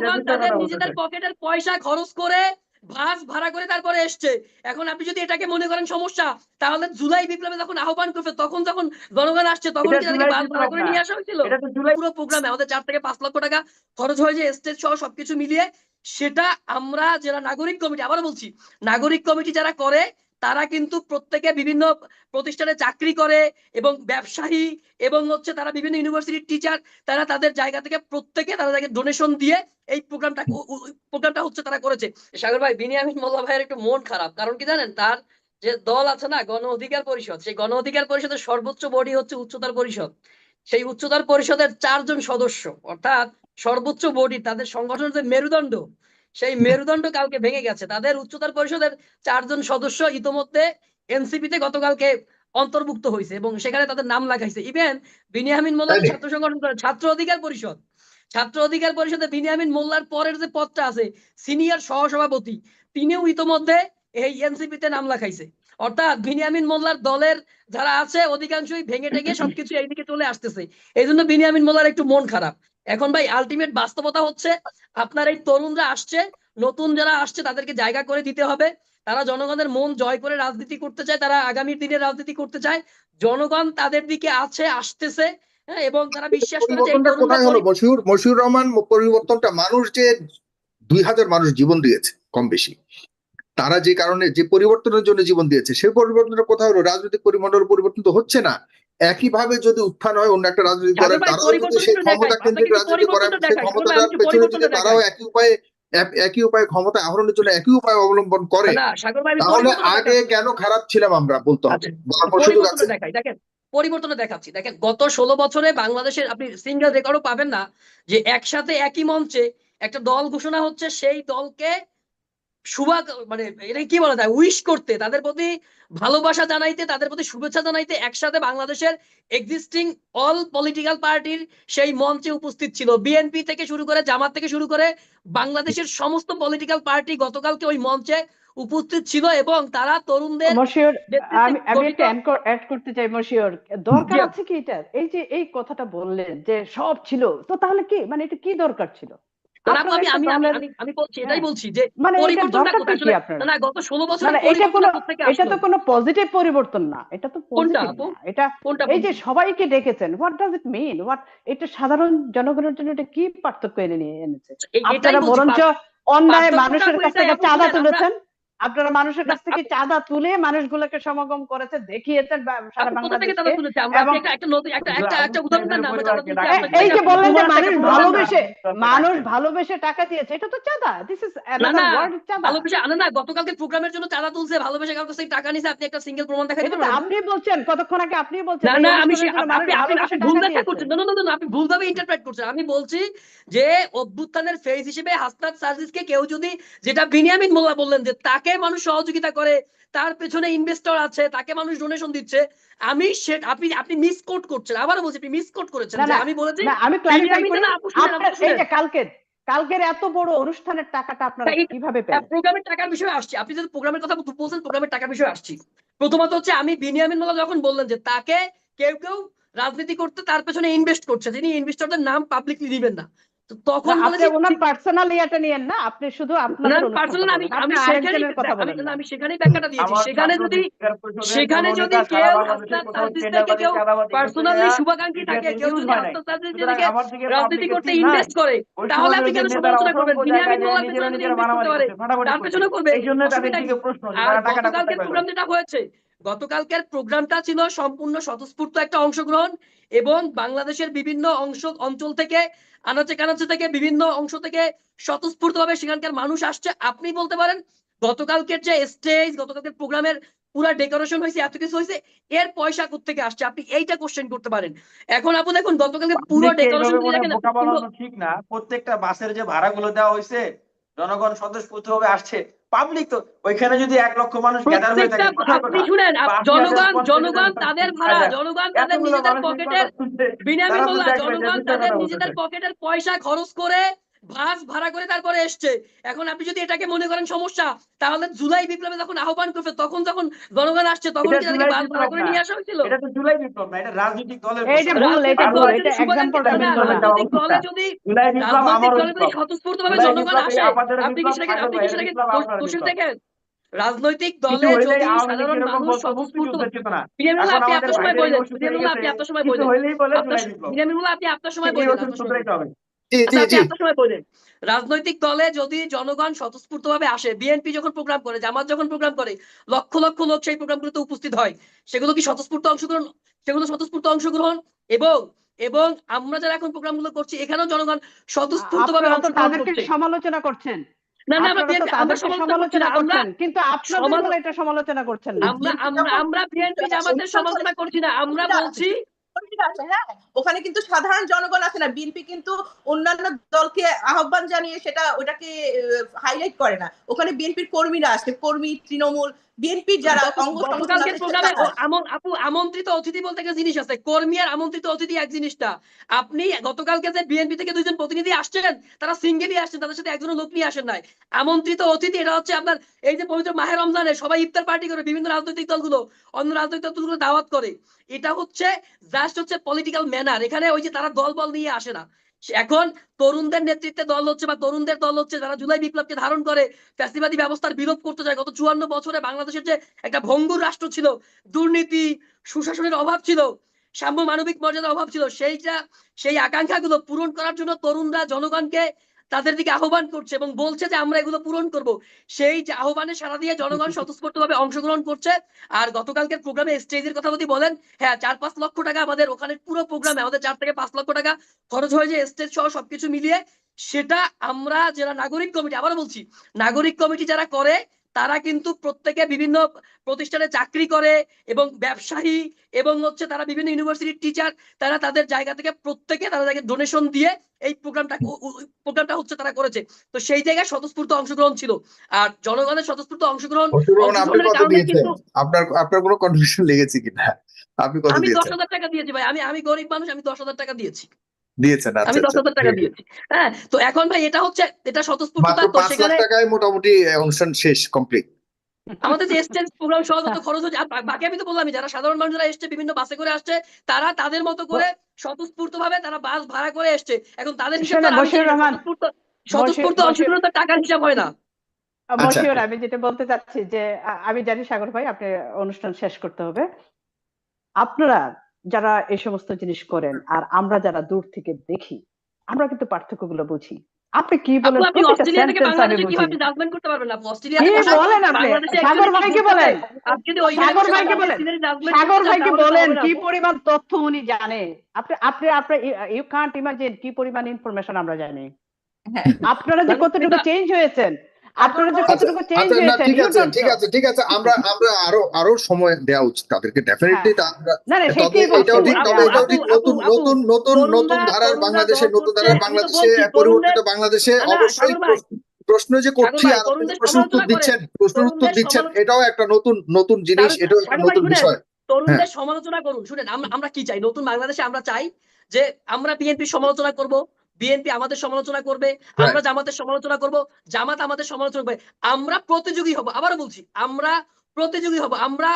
জনগণ তাদের নিজেদের পকেটের পয়সা খরচ করে বাস ভাড়া করে তারপরে এসছে। এখন আপনি যদি এটাকে মনে করেন সমস্যা তাহলে জুলাই বিপ্লবে যখন আহ্বান করবে তখন যখন জনগণ আসছে তখন কি তাদেরকে বাস ভাড়া করে নিয়ে আসা হয়েছিল? পুরো প্রোগ্রামে আমাদের চার থেকে পাঁচ লক্ষ টাকা খরচ হয়েছে স্টেজ সহ সবকিছু মিলিয়ে। সেটা আমরা যারা নাগরিক কমিটি আবার বলছি নাগরিক কমিটি যারা করে তারা কিন্তু প্রত্যেকে বিভিন্ন প্রতিষ্ঠানে চাকরি করে এবং ব্যবসায়ী এবং হচ্ছে তারা বিভিন্ন ইউনিভার্সিটির টিচার তারা তাদের জায়গা থেকে প্রত্যেকে তারা তাকে ডোনেশন দিয়ে এই প্রোগ্রামটা প্রোগ্রামটা হচ্ছে তারা করেছে। সাগর ভাই, বিনিয়ামিন মোল্লা ভাইয়ের একটু মন খারাপ। কারণ কি জানেন? তার যে দল আছে না, গণ অধিকার পরিষদ, সেই গণ অধিকার পরিষদের সর্বোচ্চ বডি হচ্ছে উচ্চতর পরিষদ। সেই উচ্চতর পরিষদের চারজন সদস্য, অর্থাৎ সর্বোচ্চ বডি তাদের সংগঠনের যে মেরুদণ্ড সেই মেরুদণ্ড কালকে ভেঙে গেছে। তাদের উচ্চতর পরিষদের চারজন সদস্য ইতোমধ্যে এনসিপিতে গতকালকে অন্তর্ভুক্ত হয়েছে এবং সেখানে তাদের নাম লাগাইছে ইভেন বিনিয়ামিন মোল্লা ছাত্র সংগঠন ছাত্র অধিকার পরিষদ। ছাত্র অধিকার পরিষদে বিনিয়ামিন মোল্লার পরের যে পদটা আছে সিনিয়র সহসভাপতি তিনিও ইতোমধ্যে এই এনসিপিতে নাম লেখাইছে। অর্থাৎ বিনিয়ামিন মোল্লার দলের যারা আছে অধিকাংশই ভেঙে টেঙে সবকিছু এইদিকে চলে আসতেছে। এই জন্য বিনিয়ামিন মোল্লার একটু মন খারাপ। এখন ভাই আলটিমেট বাস্তবতা হচ্ছে আপনার এই তরুণরা আসছে নতুন যারা আসছে তাদেরকে জায়গা করে দিতে হবে। তারা জনগণের মন জয় করে রাজনীতি করতে চায় তারা আগামী দিনে রাজনীতি করতে চায়। জনগণ তাদের দিকে আছে আসতেছে হ্যাঁ, এবং তারা বিশ্বাস করে মশিউর রহমান পরিবর্তনটা মানুষ যে দুই হাজার মানুষ জীবন দিয়েছে কম বেশি তারা যে কারণে যে পরিবর্তনের জন্য জীবন দিয়েছে সেই পরিবর্তনটা কোথায় হলো? রাজনৈতিক পরিমণ্ডল পরিবর্তন তো হচ্ছে না। একইভাবে যদি উত্থান হয় অন্য একটা রাজনীতি সাগর দলের তারাও যদি সেই ক্ষমতা কেন্দ্রিক রাজনীতি করে সেই দেখাই, ক্ষমতাটার পেছনে যদি তারাও একই উপায়ে একই উপায়ে ক্ষমতা আহরণের জন্য একই উপায় অবলম্বন করে। তাহলে আগে কেন খারাপ ছিলাম আমরা বলতে হবে আচ্ছা, দেখেন পরিবর্তনটা দেখাচ্ছি। দেখেন গত ষোলো বছরে বাংলাদেশের আপনি সিঙ্গেল রেকর্ডও পাবেন না যে একসাথে একই মঞ্চে একটা দল ঘোষণা হচ্ছে সেই দলকে শুভা মানে এটা কি বলা যায়? উইশ করতে তাদের প্রতি ভালোবাসা জানাইতে তাদের প্রতি শুভেচ্ছা জানাইতে একসাথে বাংলাদেশের এক্সিস্টিং অল পলিটিক্যাল পার্টির সেই মঞ্চে উপস্থিত ছিল। বিএনপি থেকে শুরু করে জামাত থেকে শুরু করে বাংলাদেশের সমস্ত পলিটিক্যাল পার্টি গতকালকে ওই মঞ্চে উপস্থিত ছিল এবং তারা তরুণদের আমি একটা অ্যাড করতে চাই মশিউর। দরকার আছে কি এটা এই যে এই কথাটা বললেন যে সব ছিল তো তাহলে কি মানে এটা কি দরকার ছিল? আমি আমি আমি দলের- আমি আমি বলছি এটাই হ্যাঁ। বলছি যে মানে এটা পরিবর্তনটা কোথায়? আসলে না না গত ষোলো বছরের মানে এটা কোনো এটা তো কোনো পজিটিভ পরিবর্তন না এটা তো পজিটিভ এটা এই যে সবাইকে ডেকেছেন what does it mean what এটা সাধারণ জনগণের জন্য এটা কি পার্থক্য এনে নিয়ে এনেছে? আপনারা বরঞ্চ অন্যায় মানুষের কাছ থেকে চাঁদা তুলেছেন। আপনারা মানুষের কাছ থেকে চাঁদা তুলে মানুষগুলোকে সমাগম করেছে দেখিয়েছেন সারা এই- যে বললেন যে মানুষ ভালোবেসে মানুষ ভালোবেসে টাকা দিয়েছে এটা তো চাঁদা। দিস ইজ না না ওয়ার্ড চাঁদা। ভালোবেসে আনা না গতকালকে প্রোগ্রামের জন্য চাঁদা তুলছে ভালোবেসে কাছ টাকা নিছে আপনি একটা সিঙ্গেল প্রমাণ আপনি বলছেন কতক্ষণ আগে আপনি বলছেন না না আমি আপনি আপনি ভুল ব্যাখ্যা করছেন। না না না আপনি ভুল ভাবে ইন্টারপ্রেট করছেন। আমি বলছি যে অভ্যুত্থানের ফেজ হিসেবে হাসনাত সার্জিসকে কেউ যদি যেটা বিনিয়ামিন মোল্লা বললেন যে তাকে মানুষ সহযোগিতা করে তার পেছনে ইনভেস্টর আছে তাকে মানুষ ডোনেশন দিচ্ছে আমি সে আপনি আপনি মিসকোট করছেন আবারও বলছি আপনি মিসকোট করেছেন যে আমি বলেছি না আমি ক্লারিফাই করি এই যে কালকের কালকের এত বড় অনুষ্ঠানের টাকাটা আপনারা কীভাবে পেলেন? প্রোগ্রামের টাকার বিষয়ে আসছি আপনি যদি প্রোগ্রামের কথা বলছেন প্রোগ্রামের টাকার বিষয়ে আসছি। প্রথমত হচ্ছে আমি বিনিয়ামিন মোল্লা যখন বললেন যে তাকে কেউ কেউ রাজনীতি করতে তার পেছনে ইনভেস্ট করছে যিনি ইনভেস্টরদের নাম পাবলিকলি দিবেন না তখন আপনি ওনার পার্সোনাল ইয়েটা নিয়েন না আপনি শুধু অনুষ্ঠান পার্সোনাল আমি আমি আরেকজনের কথা আমি- বলেন। না। আমি সেখানেই ব্যাখ্যাটা দিয়েছি। সেখানে যদি সেখানে যদি কেউ থেকে কেউ পার্সোনালি শুভাকাঙ্ক্ষী থাকে কেউ যদি থেকে রাজনীতি করতে ইনভেস্ট করে তাহলে আপনি কেন সমালোচনা করবেন? পেছনে ইনভেস্ট করতে পারে তার পেছনে করবে। এই জন্য তাদের দিকে প্রশ্ন আর প্রোগ্রাম যেটা হয়েছে। গতকালকের প্রোগ্রামটা ছিল সম্পূর্ণ স্বতঃস্ফূর্ত একটা অংশগ্রহণ। এবং বাংলাদেশের বিভিন্ন অংশ অঞ্চল থেকে আনাচে কানাচে থেকে বিভিন্ন অংশ থেকে স্বতঃস্ফূর্ত ভাবে সেখানকার মানুষ আসছে। আপনি বলতে পারেন গতকালকের যে স্টেজ গতকালকের প্রোগ্রামের পুরা ডেকোরেশন হয়েছে এত কিছু হয়েছে এর পয়সা থেকে আসছে? আপনি এইটা কোশ্চেন করতে পারেন। এখন আপু দেখুন গতকালকে পুরো ডেকোরেশন ঠিক না? প্রত্যেকটা বাসের যে ভাড়াগুলো দেওয়া হয়েছে জনগণ স্বতঃস্ফূর্ত ভাবে আসছে। পাবলিক তো ওইখানে যদি এক লক্ষ মানুষ গ্যাদার হয়ে থাকে আপনি শুনেন জনগণ জনগণ তাদের ভাড়া জনগণ তাদের নিজেদের পকেটের বিনামূল্যে জনগণ তাদের নিজেদের পকেটের পয়সা খরচ করে বাস ভাড়া করে তারপরে এসছে। এখন আপনি যদি এটাকে মনে করেন সমস্যা তাহলে জুলাই বিপ্লবে যখন আহ্বান করবে তখন যখন জনগণ আসছে তখন কি তাদেরকে বাস ভাড়া করে নিয়ে আসা হয়েছিল? এটা তো জুলাই বিপ্লব না এটা রাজনৈতিক দলের। ভুল, এটা ভুল, এটা করে রাজনৈতিক দলে যদি জুলাই বিপ্লব রাজনৈতিক দলে যদি স্বতঃস্ফূর্তভাবে জনগণ আসে আপনি কি সেটাকে আপনি কি সেটাকে আপনার দোষী দেখেন রাজনৈতিক দলে যদি সাধারণ মানুষ স্বতঃস্ফূর্ত আপনি আপনার সময় বললেন আপনি আপনার সময় বললেন। বিপ্লব। আপনি আপনার সময় বললেন সময় আচ্ছা রাজনৈতিক দলে যদি জনগণ স্বতঃস্ফূর্ত ভাবে আসে বিএনপি যখন প্রোগ্রাম করে জামাত যখন প্রোগ্রাম করে লক্ষ লক্ষ লোক সেই প্রোগ্রামগুলোতে উপস্থিত হয়। সেগুলো কি স্বতঃস্ফূর্ত অংশগ্রহণ? সেগুলো স্বতঃস্ফূর্ত অংশগ্রহণ? এবং এবং আমরা যারা এখন প্রোগ্রামগুলো করছি এখানেও জনগণ স্বতঃস্ফূর্ত ভাবে সমালোচনা করছেন। না না সমালোচনা কিন্তু এটা সমালোচনা আমরা বিএনপি জামাতের সমালোচনা করছি না আমরা বলছি কর্মীরা আছে, হ্যাঁ? ওখানে কিন্তু সাধারণ জনগণ আছে না বিএনপি কিন্তু অন্যান্য দলকে আহ্বান জানিয়ে সেটা ওটাকে হাইলাইট করে না। ওখানে বিএনপির কর্মীরা আছে কর্মী তৃণমূল বিএনপির যারা অঙ্গ। আপু আমন্ত্রিত অতিথি বলতে একটা জিনিস আছে। কর্মী আর আমন্ত্রিত অতিথি এক জিনিসটা। আপনি গতকালকে যে বিএনপি থেকে দুইজন প্রতিনিধি আসছেন তারা সিঙ্গেলই আসছেন তাদের সাথে একজন লোক নিয়ে আসেন নাই। আমন্ত্রিত অতিথি এটা হচ্ছে আপনার এই যে পবিত্র মাহে রমজানে সবাই ইফতার পার্টি করে বিভিন্ন রাজনৈতিক দলগুলো অন্য রাজনৈতিক দলগুলো দাওয়াত করে। এটা হচ্ছে জাস্ট হচ্ছে পলিটিক্যাল ম্যানার এখানে ওই যে তারা দল বল নিয়ে আসে না। এখন তরুণদের নেতৃত্বে দল হচ্ছে বা তরুণদের দল হচ্ছে যারা জুলাই বিপ্লবকে ধারণ করে, ফ্যাসিবাদী ব্যবস্থার বিরোধ করতে যায়। গত চুয়ান্ন বছরে বাংলাদেশের যে একটা ভঙ্গুর রাষ্ট্র ছিল, দুর্নীতি, সুশাসনের অভাব ছিল সাম্য মানবিক মর্যাদার অভাব ছিল, সেইটা, সেই আকাঙ্ক্ষাগুলো পূরণ করার জন্য তরুণরা জনগণকে তাদের দিকে আহ্বান করছে এবং বলছে যে আমরা এগুলো পূরণ করব। সেই যে আহ্বানে সারা দিয়ে জনগণ স্বতঃস্ফূর্তভাবে অংশগ্রহণ করছে। আর গতকালকের প্রোগ্রামে স্টেজের কথা যদি বলেন হ্যাঁ চার পাঁচ লক্ষ টাকা আমাদের ওখানে পুরো প্রোগ্রামে, আমাদের চার থেকে পাঁচ লক্ষ টাকা খরচ হয়েছে স্টেজ সহ সবকিছু মিলিয়ে, সেটা আমরা যারা নাগরিক কমিটি, আবারও বলছি, নাগরিক কমিটি যারা করে তারা কিন্তু প্রত্যেকে বিভিন্ন প্রতিষ্ঠানে চাকরি করে এবং ব্যবসায়ী এবং হচ্ছে তারা বিভিন্ন ইউনিভার্সিটির টিচার তারা তাদের জায়গা থেকে প্রত্যেকে তারা তাকে ডোনেশন দিয়ে এই প্রোগ্রামটা প্রোগ্রামটা হচ্ছে তারা করেছে। তো সেই জায়গায় স্বতঃস্ফূর্ত অংশগ্রহণ ছিল। আর জনগণের স্বতঃস্ফূর্ত অংশগ্রহণ আপনার আপনার কোনো কন্ট্রিবিউশন লেগেছে কিনা? আপনি কত আমি দশ দিয়েছেন? হাজার টাকা দিয়েছি ভাই। আমি আমি গরিব মানুষ আমি দশ হাজার টাকা দিয়েছি। দিয়েছেন আচ্ছা আমি দশ আচ্ছা হাজার টাকা দিয়েছি। হ্যাঁ তো এখন ভাই এটা হচ্ছে এটা স্বতঃস্ফূর্ততা তো সেখানে টাকায় মোটামুটি অনুষ্ঠান শেষ কমপ্লিট আমাদের যে স্টেজ প্রোগ্রাম সহ যত খরচ হচ্ছে বাকি আমি তো বললামই যারা সাধারণ মানুষ যারা এসছে বিভিন্ন বাসে করে আসছে তারা তাদের মতো করে স্বতঃস্ফূর্ত ভাবে তারা বাস ভাড়া করে এসছে। এখন তাদের হিসাব স্বতঃস্ফূর্ত অংশগ্রহণ টাকার হিসাব হয় না। আচ্ছা। আমি যেটা বলতে চাচ্ছি যে আমি জানি সাগর ভাই আপনি অনুষ্ঠান শেষ করতে হবে। আপনারা যারা এই সমস্ত জিনিস করেন আর আমরা যারা দূর থেকে দেখি আমরা কিন্তু পার্থক্যগুলো বুঝি। আপনি কি বলেন? আপনি অস্ট্রেলিয়া থেকে বাংলাদেশে বুঝি। কীভাবে জাজমেন্ট করতে পারবেন না অস্ট্রেলিয়া থেকে বলেন আপনি? সাগর ভাইকে কি বলেন। আপনি যদি ওই সাগর ভাইকে বলেন। সাগর ভাইকে বলেন কি পরিমাণ তথ্য উনি জানে? আপনি আপনি আপনি ইউ কান্ট ইমাজিন কি পরিমাণ ইনফরমেশন আমরা জানি। হ্যাঁ। আপনারা যে কতটুকু চেঞ্জ হয়েছেন? আপনারা যে কতটুকু চেঞ্জ ঠিক আছে ঠিক আছে ঠিক আছে আমরা আমরা আরও আরও সময় দেওয়া উচিত তাদেরকে ডেফিনেটলি না না সেটাই এটাও ঠিক তবে এটাও ঠিক নতুন নতুন নতুন নতুন ধারার বাংলাদেশে নতুন ধারার বাংলাদেশে পরিবর্তিত বাংলাদেশে না, না, অবশ্যই প্রশ্ন- যে করছি আর প্রশ্ন উত্তর দিচ্ছেন প্রশ্ন উত্তর দিচ্ছেন এটাও একটা নতুন নতুন জিনিস এটাও একটা নতুন বিষয়। তরুণদের সমালোচনা করুন। শুনেন আমরা আমরা কি চাই? নতুন বাংলাদেশে আমরা চাই যে আমরা বিএনপি সমালোচনা করব বিএনপি আমাদের সমালোচনা করবে আমরা জামাতের সমালোচনা করব জামাত আমাদের সমালোচনা করবে। আমরা প্রতিযোগী হব আবারও বলছি আমরা প্রতিযোগী হব আমরা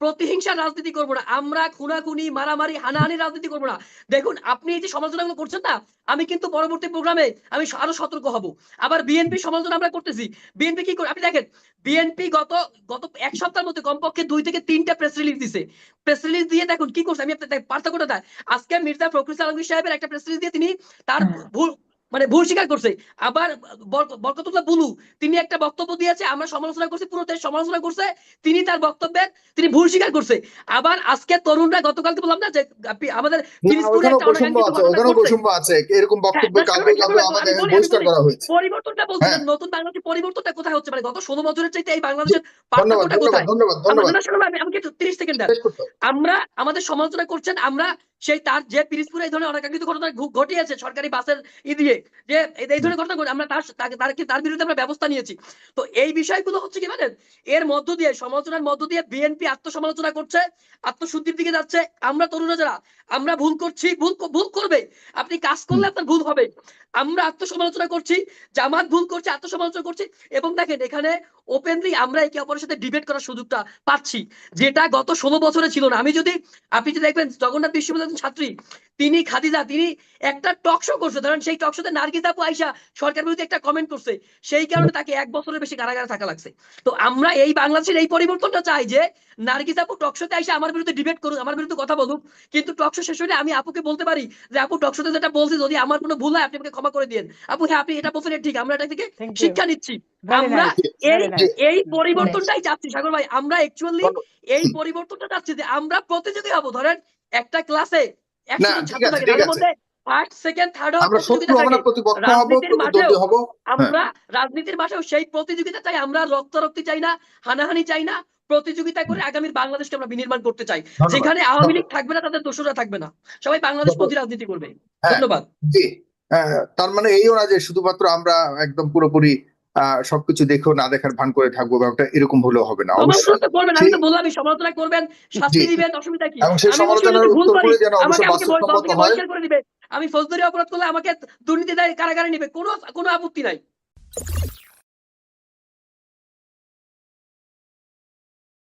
প্রতিহিংসার রাজনীতি করব না। আমরা খুনাখুনি মারামারি হানাহানি রাজনীতি করব না। দেখুন আপনি এই যে সমালোচনাগুলো করছেন না আমি কিন্তু পরবর্তী প্রোগ্রামে আমি আরও সতর্ক হব। আবার বিএনপি সমালোচনা আমরা করতেছি। বিএনপি কি করে আপনি দেখেন বিএনপি গত গত এক সপ্তাহের মধ্যে কমপক্ষে দুই থেকে তিনটা প্রেস রিলিজ দিছে। প্রেস রিলিজ দিয়ে দেখুন কি করছে? আমি আপনাদের পার্থক্যটা দেয়? আজকে মির্জা ফখরুল আলমগীর সাহেবের একটা প্রেস রিলিজ দিয়ে তিনি তার ভুল মানে ভুল স্বীকার করছে। আবার বর- বরকতুল্লাহ বুলু তিনি একটা বক্তব্য দিয়েছে আমরা সমালোচনা করছি পুরো দেশ সমালোচনা করছে তিনি তার বক্তব্যের তিনি ভুল স্বীকার করছে। আবার আজকে তরুণরা গতকালকে বললাম না যে আমাদের হয়েছে। পরিবর্তনটা বলছি হ্যাঁ। নতুন বাংলাদেশের পরিবর্তনটা কোথায় হচ্ছে? মানে গত ষোলো বছরের চাইতে এই বাংলাদেশের পার্থক্যটা কোথায়? আমাকে তিরিশ সেকেন্ড। আমরা আমাদের সমালোচনা করছেন আমরা সেই তার যে পিরিজপুরে এই ধরনের অনাকাঙ্ক্ষিত ঘটনা ঘটিয়েছে সরকারি বাসের ই দিয়ে, যে এই- ধরনের ঘটনা আমরা তার তার তার বিরুদ্ধে আমরা ব্যবস্থা নিয়েছি। তো এই বিষয়গুলো হচ্ছে কি জানেন, এর মধ্য দিয়ে, সমালোচনার মধ্য দিয়ে বিএনপি আত্মসমালোচনা করছে, আত্মশুদ্ধির দিকে যাচ্ছে। আমরা তরুণরা যারা, আমরা ভুল করছি, ভুল ভুল করবে। আপনি কাজ করলে আপনার ভুল হবে। আমরা আত্মসমালোচনা করছি, জামাত ভুল করছে, আত্মসমালোচনা করছি। এবং দেখেন এখানে ওপেনলি আমরা একে অপরের সাথে ডিবেট করার সুযোগটা পাচ্ছি। যেটা গত ষোলো বছরে ছিল না। আমি যদি, আপনি যদি দেখবেন, জগন্নাথ বিশ্ববিদ্যালয়ের ছাত্রী তিনি খাদিজা তিনি একটা টক শো করছে। ধরেন সেই টক শোতে নার্গিস আপু আইসা সরকার বিরুদ্ধে একটা কমেন্ট করছে। সেই কারণে তাকে এক বছরের বেশি কারাগারে থাকা লাগছে। তো আমরা এই বাংলাদেশের এই পরিবর্তনটা চাই যে নার্গিস আপু টক শোতে আইসা আমার বিরুদ্ধে ডিবেট করুক আমার বিরুদ্ধে কথা বলুক। কিন্তু টক শো শেষ হলে আমি আপুকে বলতে পারি যে আপু টক শোতে যেটা বলছি যদি আমার কোনো ভুল হয় আপনি আমাকে ক্ষমা করে দিন আপু হ্যাঁ আপনি এটা বলছেন ঠিক। আমরা এটা থেকে শিক্ষা নিচ্ছি। আমরা এই এই পরিবর্তনটাই চাচ্ছি সাগর ভাই। আমরা অ্যাকচুয়ালি এই পরিবর্তনটা চাচ্ছি যে আমরা প্রতিযোগী হব। ধরেন একটা ক্লাসে আমরা রাজনীতির রাজনীতির মাঠেও সেই প্রতিযোগিতা চাই আমরা রক্তারক্তি চাই না হানাহানি চাই না প্রতিযোগিতা করে আগামীর বাংলাদেশকে আমরা বিনির্মাণ করতে চাই। যেখানে আওয়ামী লীগ থাকবে না তাদের দোষরা থাকবে না। সবাই বাংলাদেশ প্রতি রাজনীতি করবে। হ্যাঁ। ধন্যবাদ। তার মানে এইও না যে শুধুমাত্র আমরা একদম পুরোপুরি সবকিছু দেখেও না দেখার ভান করে থাকব ব্যাপারটা এরকম হলেও হবে না অবশ্যই। করবেন আমি তো বললাম সমালোচনা করবেন শাস্তি। দিবেন অসুবিধা কি? এবং সেই সমালোচনার ভুল উত্তর করে যেন অবশ্যই বাস্তবসম্মত হয়। আমি ফৌজদারি অপরাধ করলে আমাকে দুর্নীতি দায় কারাগারে নিবে কোনো কোনো আপত্তি নাই।